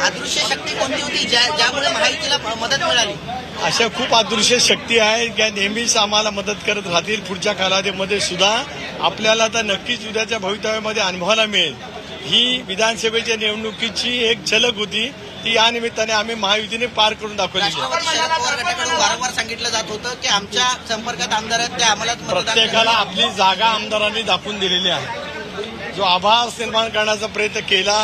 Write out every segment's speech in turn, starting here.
अदृश्य शक्ती कोणती होती? ज्या ज्यामुळे महायुतीला मदत मिळाली. अशा खूप अदृश्य शक्ती आहेत त्या नेहमीच आम्हाला मदत करत राहतील पुढच्या कालावधीमध्ये सुद्धा. आपल्याला तर नक्कीच उद्याच्या भवितव्यामध्ये अनुभवायला मिळेल. ही विधानसभेच्या निवडणुकीची एक झलक होती. ती या निमित्ताने आम्ही महायुतीने पार करून दाखवली. वारंवार सांगितलं जात होतं की आमच्या संपर्कात आमदार आहेत ते आम्हाला प्रत्येकाला. आपली जागा आमदारांनी दाखवून दिलेली आहे. जो आभास निर्माण करण्याचा प्रयत्न केला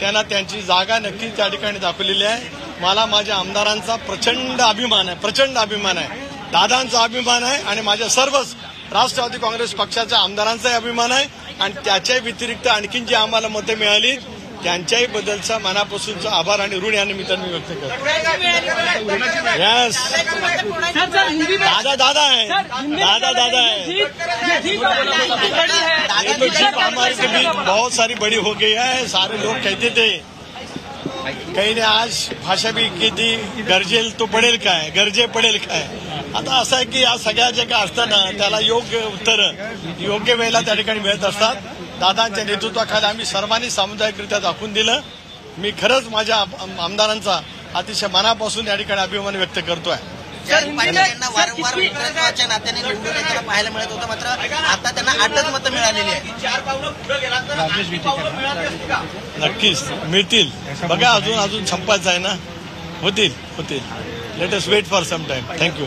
त्यांना त्यांची जागा नक्कीच त्या ठिकाणी दाखवलेली आहे. मला माझ्या आमदारांचा प्रचंड अभिमान आहे प्रचंड अभिमान आहे. दादांचा अभिमान आहे आणि माझ्या सर्वच राष्ट्रवादी काँग्रेस पक्षाच्या आमदारांचाही अभिमान आहे. आणि त्याच्या व्यतिरिक्त आणखीन जी आम्हाला मतं मिळाली त्यांच्याही बद्दलचा मनापासूनचा आभार आणि ऋण या निमित्ताने मी व्यक्त करतो. यस दादा दादा है दादा दादा है ये तो जीप हमारी भी बहुत सारी बड़ी हो गई है सारे लोग कहते थे। काही ने आज भाषा भी की थी गरजेल तो पडेल काय गरजे पडेल काय आता असं आहे की या सगळ्या ज्या काय असताना त्याला योग्य उत्तर योग्य वेळेला त्या ठिकाणी मिळत असतात. दादांच्या नेतृत्वाखाली आम्ही सर्वांनी सामुदायिकरित्या दाखवून दिलं. मी खरंच माझ्या आम- आमदारांचा अतिशय मनापासून या ठिकाणी अभिमान व्यक्त करतोय. पाटील यांना वारंवार मित्रत्वाच्या नात्याने निवडून येताना पाहायला मिळत होतं मात्र आता त्यांना आठच मतं मिळालेली आहे नक्कीच मिळतील. बघा अजून अजून संपायचं आहे ना? होतील होतील. Let us wait for some time thank you